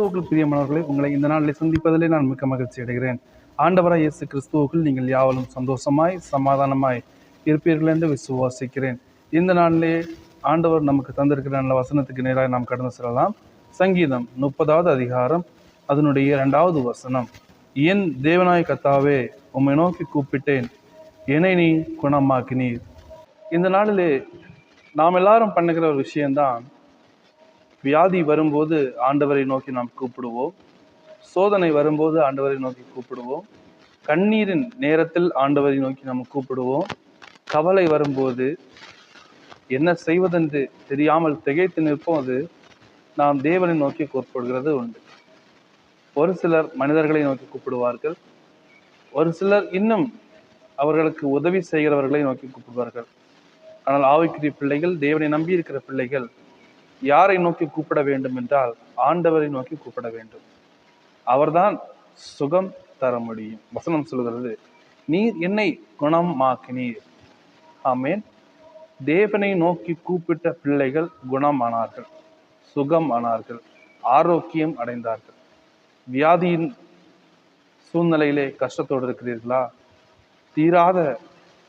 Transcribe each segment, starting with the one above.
பிரியமானவர்களே உங்களை இந்த நாளில் சந்திப்பதிலே நான் மிக்க மகிழ்ச்சி அடைகிறேன். ஆண்டவராய் இயேசு கிறிஸ்துவுக்குள் நீங்கள் யாவலும் சந்தோஷமாய் சமாதானமாய் இருப்பீர்கள் என்று விசுவாசிக்கிறேன். இந்த நாளிலே ஆண்டவர் நமக்கு தந்திருக்கிற நல்ல வசனத்துக்கு நேராக நாம் கடந்து செல்லலாம். சங்கீதம் முப்பதாவது அதிகாரம் அதனுடைய இரண்டாவது வசனம். என் தேவனாய் கத்தாவே உம்மை நோக்கி கூப்பிட்டேன். என்னை நீ குணமாக்கினீர். இந்த நாளிலே நாம் எல்லாரும் பண்ணுகிற ஒரு விஷயம்தான் வியாதி வரும்போது ஆண்டவரை நோக்கி நாம் கூப்பிடுவோம். சோதனை வரும்போது ஆண்டவரை நோக்கி கூப்பிடுவோம். கண்ணீரின் நேரத்தில் ஆண்டவரை நோக்கி நாம் கூப்பிடுவோம். கவலை வரும்போது என்ன செய்வதென்று தெரியாமல் திகைத்து நிற்போது நாம் தேவனை நோக்கி கூப்பிடுகிறது உண்டு. ஒரு சிலர் மனிதர்களை நோக்கி கூப்பிடுவார்கள். ஒரு சிலர் இன்னும் அவர்களுக்கு உதவி செய்கிறவர்களை நோக்கி கூப்பிடுவார்கள். ஆனால் ஆவிக்குரிய பிள்ளைகள் தேவனை நம்பி இருக்கிற பிள்ளைகள் யாரை நோக்கி கூப்பிட வேண்டும் என்றால் ஆண்டவரை நோக்கி கூப்பிட வேண்டும். அவர்தான் சுகம் தர முடியும். வசனம் சொல்கிறது நீர் என்னை குணமாக்கினீர். ஆமேன். தேவனை நோக்கி கூப்பிட்ட பிள்ளைகள் குணமானார்கள் சுகம் ஆனார்கள் ஆரோக்கியம் அடைந்தார்கள். வியாதியின் சூழ்நிலையிலே கஷ்டத்தோடு இருக்கிறீர்களா? தீராத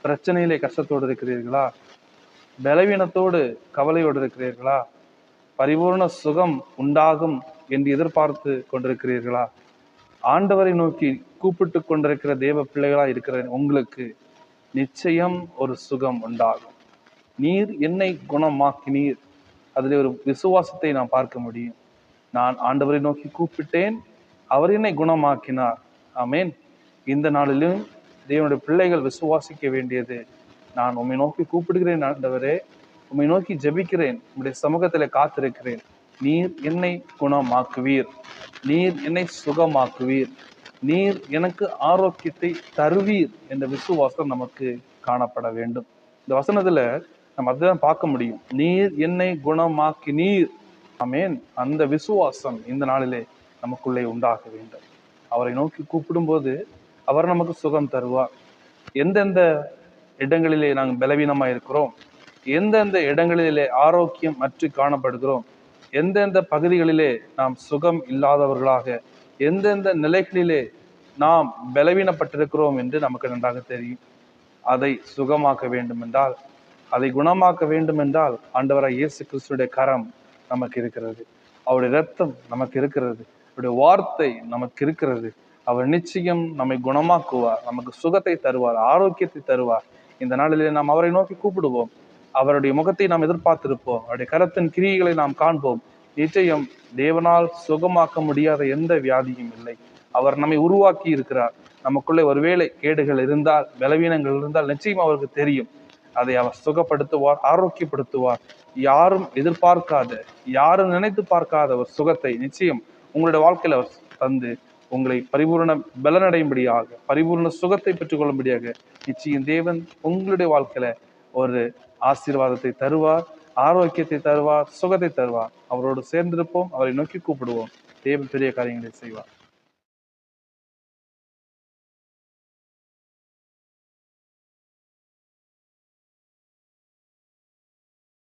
பிரச்சனையிலே கஷ்டத்தோடு இருக்கிறீர்களா? பலவீனத்தோடு கவலையோடு இருக்கிறீர்களா? பரிபூர்ண சுகம் உண்டாகும் என்று எதிர்பார்த்து கொண்டிருக்கிறீர்களா? ஆண்டவரை நோக்கி கூப்பிட்டு கொண்டிருக்கிற தேவ பிள்ளைகளா இருக்கிற உங்களுக்கு நிச்சயம் ஒரு சுகம் உண்டாகும். நீர் என்னை குணமாக்கினீர். அதில் ஒரு விசுவாசத்தை நான் பார்க்க முடியும். நான் ஆண்டவரை நோக்கி கூப்பிட்டேன். அவர் என்னை குணமாக்கினார். ஆமேன். இந்த நாளிலும் தேவனுடைய பிள்ளைகள் விசுவாசிக்க வேண்டியது. நான் உம்மை நோக்கி கூப்பிடுகிறேன் ஆண்டவரே. உம்மை நோக்கி ஜெபிக்கிறேன். உம்முடைய சமூகத்தில் காத்திருக்கிறேன். நீர் என்னை குணமாக்குவீர். நீர் என்னை சுகமாக்குவீர். நீர் எனக்கு ஆரோக்கியத்தை தருவீர் என்ற விசுவாசம் நமக்கு காணப்பட வேண்டும். இந்த வசனத்துல நம்ம அதுதான் பார்க்க முடியும். நீர் என்னை குணமாக்கி நீர் ஆமேன். அந்த விசுவாசம் இந்த நாளிலே நமக்குள்ளே உண்டாக வேண்டும். அவரை நோக்கி கூப்பிடும்போது அவர் நமக்கு சுகம் தருவார். எந்தெந்த இடங்களிலே நாங்கள் பலவீனமா இருக்கிறோம்? எந்தெந்த இடங்களிலே ஆரோக்கியம் அற்று காணப்படுகிறோம் எந்தெந்த பகுதிகளிலே நாம் சுகம் இல்லாதவர்களாக எந்தெந்த நிலைகளிலே நாம் பலவீனப்பட்டிருக்கிறோம் என்று நமக்கு நன்றாக தெரியும். அதை சுகமாக்க வேண்டும் என்றால் அதை குணமாக்க வேண்டும் என்றால் ஆண்டவராய் இயேசு கிறிஸ்துடைய கரம் நமக்கு இருக்கிறது. அவருடைய ரத்தம் நமக்கு இருக்கிறது. அவருடைய வார்த்தை நமக்கு இருக்கிறது. அவர் நிச்சயம் நம்மை குணமாக்குவார் நமக்கு சுகத்தை தருவார் ஆரோக்கியத்தை தருவார். இந்த நாளிலே நாம் அவரை நோக்கி கூப்பிடுவோம். அவருடைய முகத்தை நாம் எதிர்பார்த்திருப்போம். அவருடைய கரத்தின் கிரியைகளை நாம் காண்போம். நிச்சயம் தேவனால் சுகமாக்க முடியாத எந்த வியாதியும் இல்லை. அவர் நம்மை உருவாக்கி இருக்கிறார். நமக்குள்ளே ஒருவேளை கேடுகள் இருந்தால் பலவீனங்கள் இருந்தால் நிச்சயம் அவருக்கு தெரியும். அதை அவர் சுகப்படுத்துவார் ஆரோக்கியப்படுத்துவார். யாரும் எதிர்பார்க்காத யாரும் நினைத்து பார்க்காத ஒரு சுகத்தை நிச்சயம் உங்களுடைய வாழ்க்கையில் அவர் தந்து உங்களை பரிபூர்ண பலனடையும்படியாக பரிபூர்ண சுகத்தை பெற்றுக்கொள்ளும்படியாக நிச்சயம் தேவன் உங்களுடைய வாழ்க்கையில ஒரு ஆசீர்வாதத்தை தருவார் ஆரோக்கியத்தை தருவார் சுகத்தை தருவார். அவரோடு சேர்ந்திருப்போம் அவரை நோக்கி கூப்பிடுவோம். தேவன் பெரிய காரியங்களை செய்வார்.